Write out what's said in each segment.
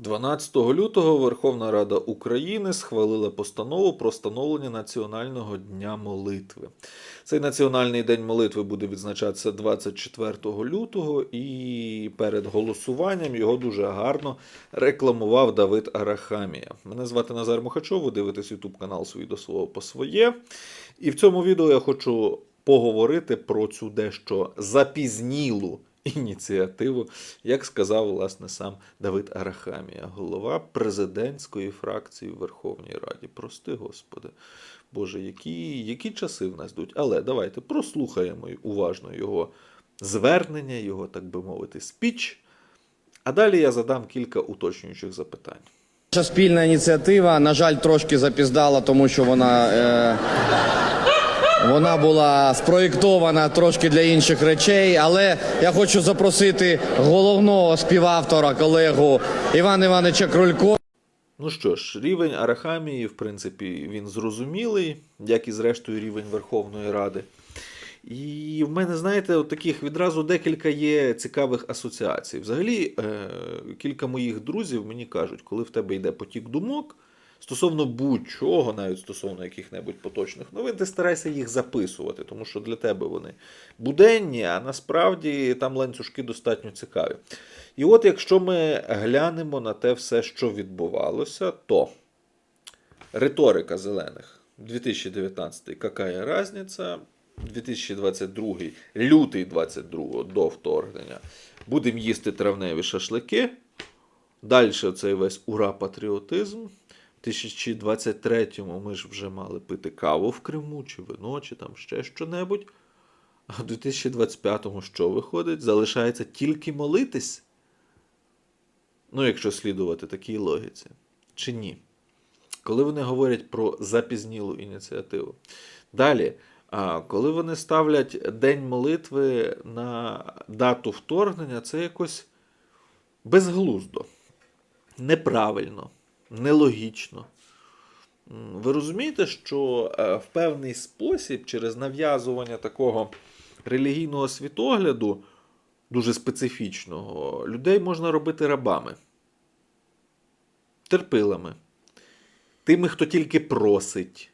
12 лютого Верховна Рада України схвалила постанову про встановлення Національного дня молитви. Цей Національний день молитви буде відзначатися 24 лютого, і перед голосуванням його дуже гарно рекламував Давид Арахамія. Мене звати Назар Мухачов, ви дивитесь YouTube канал «Свій до свого по своє. І в цьому відео я хочу поговорити про цю дещо запізнілу ініціативу, як сказав власне сам Давид Арахамія, голова президентської фракції в Верховній Раді. Прости, Господи, Боже, які, які часи в нас йдуть. Але давайте прослухаємо уважно його звернення, його, так би мовити, спіч. А далі я задам кілька уточнюючих запитань. Наша спільна ініціатива, на жаль, трошки запіздала, тому що вона, е, вона була спроєктована трошки для інших речей. Але я хочу запросити головного співавтора, колегу Івана Івановича Крулько. Ну що ж, рівень Арахамії, в принципі, він зрозумілий, як і зрештою рівень Верховної Ради. І в мене, знаєте, от таких відразу декілька є цікавих асоціацій. Взагалі, е, кілька моїх друзів мені кажуть, коли в тебе йде потік думок стосовно будь-чого, навіть стосовно яких-небудь поточних новин, ти старайся їх записувати, тому що для тебе вони буденні, а насправді там ланцюжки достатньо цікаві. І от якщо ми глянемо на те все, що відбувалося, то риторика зелених 2019 какая разниця? 2022 лютий 22 до вторгнення. Будемо їсти травневі шашлики. Далі цей весь ура-патріотизм. В 2023-му ми ж вже мали пити каву в Криму, чи вино, чи там ще що-небудь. А в 2025-му що виходить? Залишається тільки молитись. Ну, якщо слідувати такій логіці, чи ні? Коли вони говорять про запізнілу ініціативу. Далі, коли вони ставлять День молитви на дату вторгнення, це якось безглуздо, неправильно, нелогічно. Ви розумієте, що е, в певний спосіб, через нав'язування такого релігійного світогляду, дуже специфічного, людей можна робити рабами, терпилами, тими, хто тільки просить.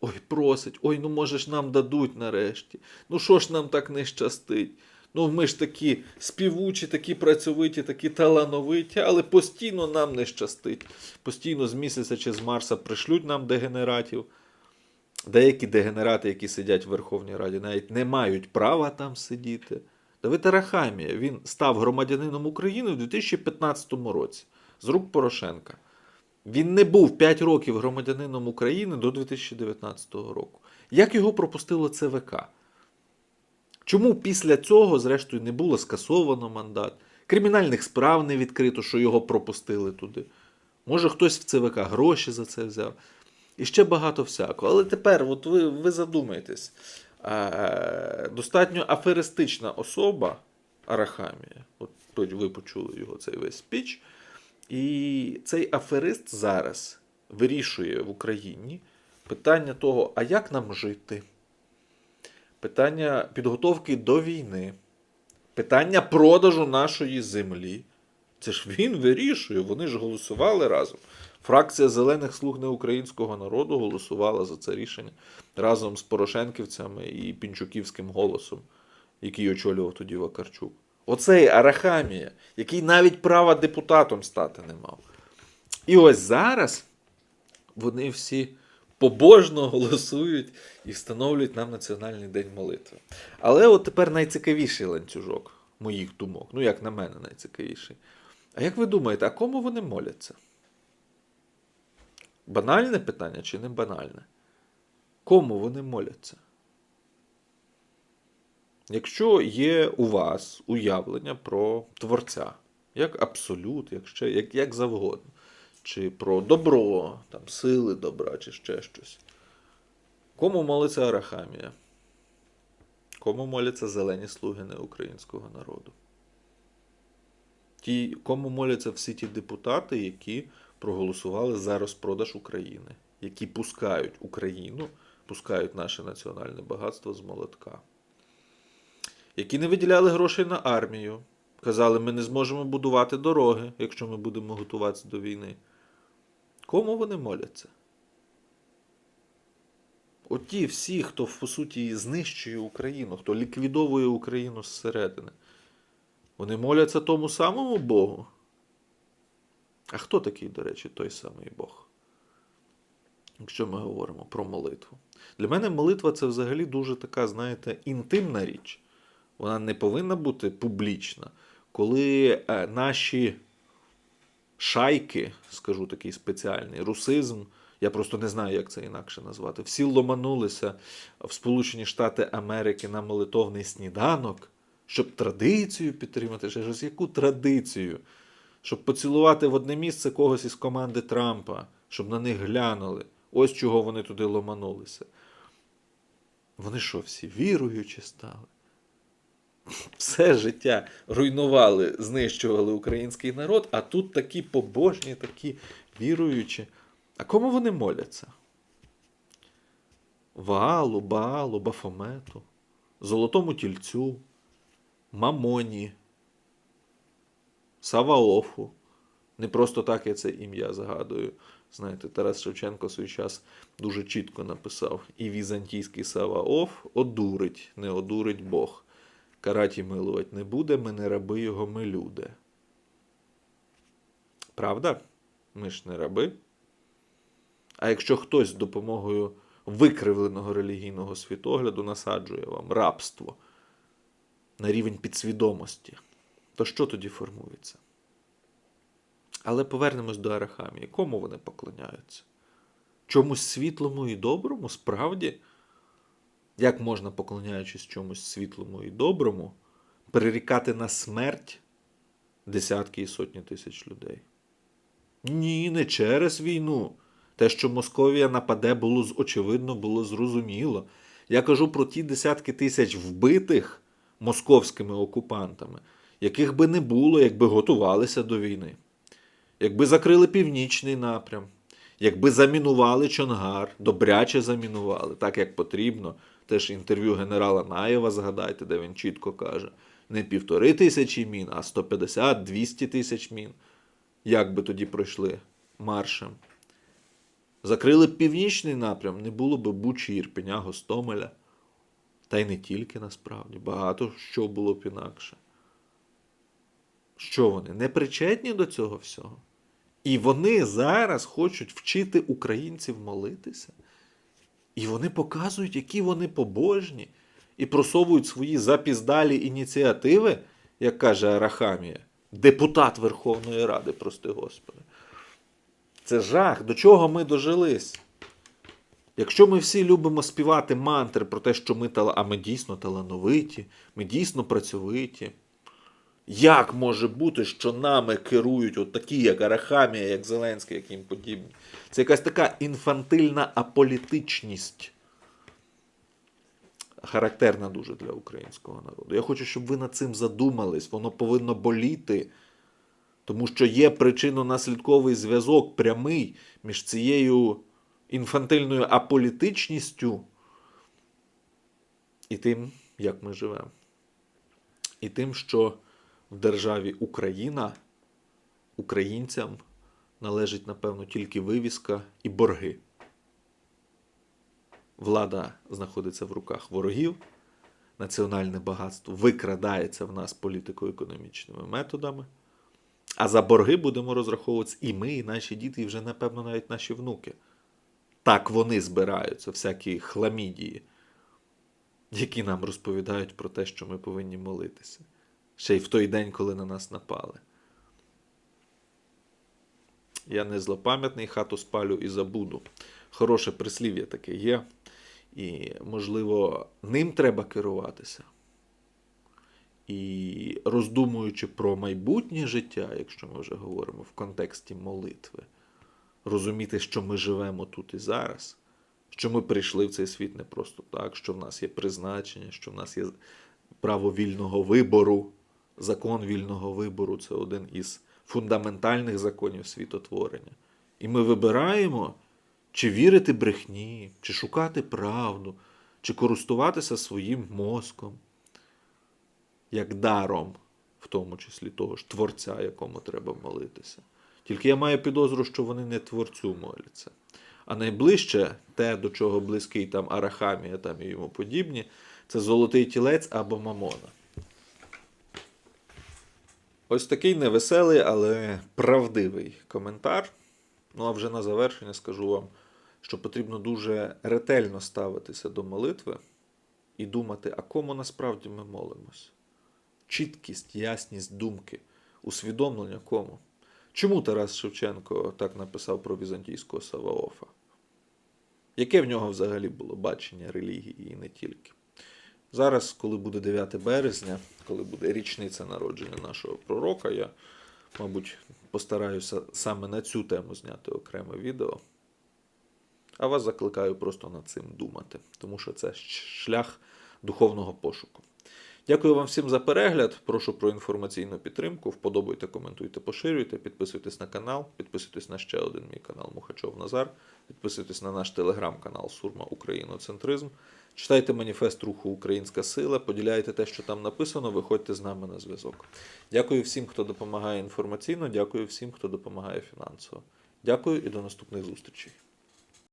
Ой, просить, ой, ну може ж нам дадуть нарешті. Ну що ж нам так не щастить? Ну ми ж такі співучі, такі працьовиті, такі талановиті, але постійно нам не щастить. Постійно з місяця чи з Марса пришлють нам дегенератів. Деякі дегенерати, які сидять в Верховній Раді, навіть не мають права там сидіти. Давид Арахамія, він став громадянином України в 2015 році з рук Порошенка. Він не був 5 років громадянином України до 2019 року. Як його пропустило ЦВК? Чому після цього, зрештою, не було скасовано мандат? Кримінальних справ не відкрито, що його пропустили туди. Може, хтось в ЦВК гроші за це взяв. І ще багато всякого. Але тепер, от ви, ви задумайтесь, е, достатньо аферистична особа Арахамія, от ви почули його цей весь спіч. І цей аферист зараз вирішує в Україні питання того, а як нам жити? Питання підготовки до війни, питання продажу нашої землі. Це ж він вирішує, вони ж голосували разом. Фракція Зелених слуг неукраїнського народу голосувала за це рішення разом з Порошенківцями і Пінчуківським голосом, який очолював тоді Вакарчук. Оцей Арахамія, який навіть права депутатом стати не мав. І ось зараз вони всі побожно голосують і встановлюють нам Національний день молитви. Але от тепер найцікавіший ланцюжок моїх думок. Ну, як на мене, найцікавіший. А як ви думаєте, а кому вони моляться? Банальне питання чи не банальне? Кому вони моляться? Якщо є у вас уявлення про Творця, як абсолют, як, ще, як, як завгодно, чи про добро, там, сили добра, чи ще щось. Кому молиться Арахамія? Кому моляться зелені слуги неукраїнського народу? Ті, кому моляться всі ті депутати, які проголосували за розпродаж України, які пускають Україну, пускають наше національне багатство з молотка, які не виділяли грошей на армію, Казали, ми не зможемо будувати дороги, якщо ми будемо готуватися до війни. Кому вони моляться? Оті всі, хто по суті знищує Україну, хто ліквідовує Україну зсередини, вони моляться тому самому Богу. А хто такий, до речі, той самий Бог? Якщо ми говоримо про молитву. Для мене молитва це взагалі дуже така, знаєте, інтимна річ. Вона не повинна бути публічна. Коли е, наші шайки, скажу такий спеціальний русизм, я просто не знаю, як це інакше назвати, всі ломанулися в Сполучені Штати Америки на молитовний сніданок, щоб традицію підтримати. Щось, яку традицію? Щоб поцілувати в одне місце когось із команди Трампа, щоб на них глянули. Ось чого вони туди ломанулися. Вони що, всі віруючі стали? Все життя руйнували, знищували український народ, а тут такі побожні, такі віруючі. А кому вони моляться? Ваалу, Баалу, Бафомету, Золотому тільцю, Мамоні, Саваофу. Не просто так я це ім'я згадую. Знаєте, Тарас Шевченко свій час дуже чітко написав: і візантійський Саваоф одурить, не одурить Бог. Караті милувать не буде, ми не раби його, ми люди. Правда? Ми ж не раби. А якщо хтось з допомогою викривленого релігійного світогляду насаджує вам рабство на рівень підсвідомості, то що тоді формується? Але повернемось до Арахамії. Кому вони поклоняються? Чомусь світлому і доброму? Справді? Як можна, поклоняючись чомусь світлому і доброму, перерікати на смерть десятки і сотні тисяч людей? Ні, не через війну. Те, що Московія нападе, було очевидно, було зрозуміло. Я кажу про ті десятки тисяч вбитих московськими окупантами, яких би не було, якби готувалися до війни, якби закрили північний напрям, якби замінували Чонгар, добряче замінували, так як потрібно. Теж інтерв'ю генерала Наєва згадайте, де він чітко каже: не півтори тисячі мін, а 150-200 тисяч мін. Як би тоді пройшли маршем? Закрили б північний напрям, не було б Бучі, Ірпеня, Гостомеля. Та й не тільки насправді, багато що було б інакше. Що вони не причетні до цього всього? І вони зараз хочуть вчити українців молитися. І вони показують, які вони побожні, і просовують свої запіздалі ініціативи, як каже Арахамія, депутат Верховної Ради, прости Господи. Це жах. До чого ми дожились? Якщо ми всі любимо співати мантри про те, що ми а ми дійсно талановиті, ми дійсно працьовиті. Як може бути, що нами керують от такі, як Арахамія, як Зеленський, як їм подібні? Це якась така інфантильна аполітичність, характерна дуже для українського народу. Я хочу, щоб ви над цим задумались. Воно повинно боліти, тому що є причинно-наслідковий зв'язок прямий між цією інфантильною аполітичністю і тим, як ми живемо. І тим, що в державі Україна українцям належить, напевно, тільки вивіска і борги. Влада знаходиться в руках ворогів, національне багатство викрадається в нас політико-економічними методами. А за борги будемо розраховуватися і ми, і наші діти, і вже, напевно, навіть наші внуки. Так вони збираються, всякі хламідії, які нам розповідають про те, що ми повинні молитися. Ще й в той день, коли на нас напали. Я не злопам'ятний, хату спалю і забуду. Хороше прислів'я таке є. І, можливо, ним треба керуватися. І роздумуючи про майбутнє життя, якщо ми вже говоримо в контексті молитви, розуміти, що ми живемо тут і зараз, що ми прийшли в цей світ не просто так, що в нас є призначення, що в нас є право вільного вибору. Закон вільного вибору це один із фундаментальних законів світотворення. І ми вибираємо, чи вірити брехні, чи шукати правду, чи користуватися своїм мозком, як даром в тому числі того ж Творця, якому треба молитися. Тільки я маю підозру, що вони не Творцю моляться. А найближче те, до чого близький там Арахамія там і йому подібні, це золотий тілець або мамона. Ось такий невеселий, але правдивий коментар. Ну а вже на завершення скажу вам, що потрібно дуже ретельно ставитися до молитви і думати, а кому насправді ми молимось. Чіткість, ясність думки, усвідомлення кому. Чому Тарас Шевченко так написав про візантійського Саваофа? Яке в нього взагалі було бачення релігії і не тільки? Зараз, коли буде 9 березня, коли буде річниця народження нашого пророка, я, мабуть, постараюся саме на цю тему зняти окреме відео. А вас закликаю просто над цим думати, тому що це шлях духовного пошуку. Дякую вам всім за перегляд. Прошу про інформаційну підтримку. Вподобайте, коментуйте, поширюйте, підписуйтесь на канал, підписуйтесь на ще один мій канал Мухачов Назар, підписуйтесь на наш телеграм-канал Сурма Україноцентризм. Читайте маніфест руху Українська сила, поділяйте те, що там написано, виходьте з нами на зв'язок. Дякую всім, хто допомагає інформаційно, дякую всім, хто допомагає фінансово. Дякую і до наступних зустрічей.